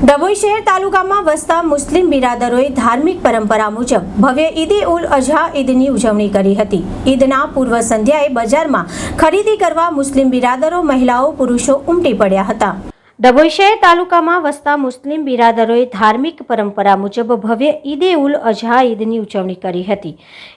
ડભોઈ શહેર તાલુકામાં વસતા મુસ્લિમ બિરાદરોએ ધાર્મિક પરંપરા મુજબ ભવ્ય ઈદે ઉલ અઝહા ઈદની ઉજવણી કરી હતી. ઈદના પૂર્વ સંધ્યાએ બજારમાં ખરીદી કરવા મુસ્લિમ બિરાદરો, મહિલાઓ, પુરુષો ઉમટી પડ્યા હતા. ડભોઈ શહેર તાલુકામાં વસતા મુસ્લિમ બિરાદરોએ ધાર્મિક પરંપરા મુજબ ભવ્ય ઈદે ઉલ અઝહા ઈદની ઉજવણી કરી હતી.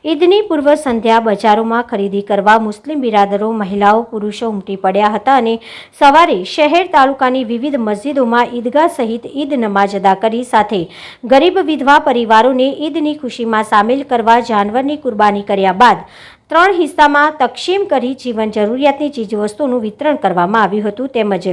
ઈદની પૂર્વ સંધ્યા બજારોમાં ખરીદી કરવા મુસ્લિમ બિરાદરો, મહિલાઓ, પુરુષો ઉમટી પડ્યા હતા અને સવારે શહેર તાલુકાની વિવિધ મસ્જિદોમાં ઈદગાહ સહિત ઈદ નમાજ અદા કરી સાથે ગરીબ વિધવા પરિવારોને ઈદની ખુશીમાં સામેલ કરવા જાનવરની કુરબાની કર્યા બાદ ત્રણ હિસ્સામાં તકસીમ કરી જીવન જરૂરિયાતની ચીજવસ્તુનું વિતરણ કરવામાં આવ્યું હતું. તેમજ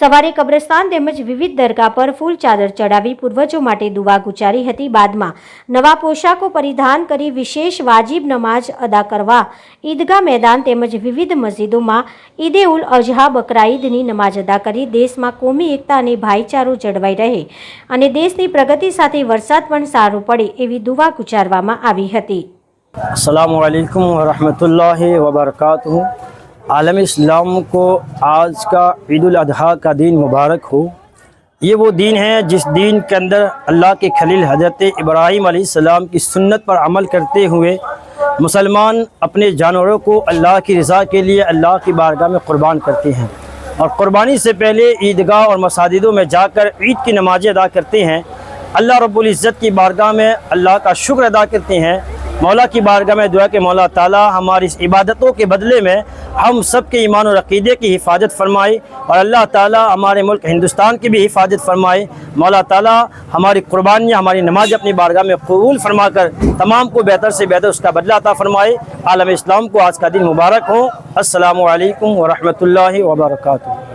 સવારે કબ્રસ્તાન તેમજ વિવિધ દરગાહ પર ફૂલ ચાદર ચડાવી પૂર્વજો માટે દુવા ગુજારી હતી. બાદમાં નવા પોશાકો પરિધાન કરી વિશેષ વાજિબ નમાજ અદા કરવા ઈદગાહ મેદાન તેમજ વિવિધ મસ્જિદોમાં ઈદે ઉલ અઝહા બકરા ઈદની નમાજ અદા કરી દેશમાં કોમી એકતા અને ભાઈચારો જળવાઈ રહે અને દેશની પ્રગતિ સાથે વરસાદ પણ સારો પડે એવી દુવા ગુજારવામાં આવી હતી. السلام علیکم ورحمۃ اللہ وبرکاتہ۔ عالم اسلام کو آج کا عید الاضحیٰ کا دین مبارک ہو۔ یہ وہ دین ہے جس دین کے اندر اللہ کے خلیل حضرت ابراہیم علیہ السلام کی سنت پر عمل کرتے ہوئے مسلمان اپنے جانوروں کو اللہ کی رضا کے لیے اللہ کی بارگاہ میں قربان کرتے ہیں۔ اور قربانی سے پہلے عیدگاہ اور مساجدوں میں جا کر عید کی نمازیں ادا کرتے ہیں۔ اللہ رب العزت کی بارگاہ میں اللہ کا شکر ادا کرتے ہیں۔ مولا کی بارگاہ میں دعا کہ مولا تعالی ہماری اس عبادتوں کے بدلے میں ہم سب کے ایمان و عقیدے کی حفاظت فرمائے اور اللہ تعالی ہمارے ملک ہندوستان کی بھی حفاظت فرمائے۔ مولا تعالی ہماری قربانیاں، ہماری نماز اپنی بارگاہ میں قبول فرما کر تمام کو بہتر سے بہتر اس کا بدلہ عطا فرمائے۔ عالم اسلام کو آج کا دن مبارک ہو۔ السلام علیکم ورحمۃ اللہ وبرکاتہ۔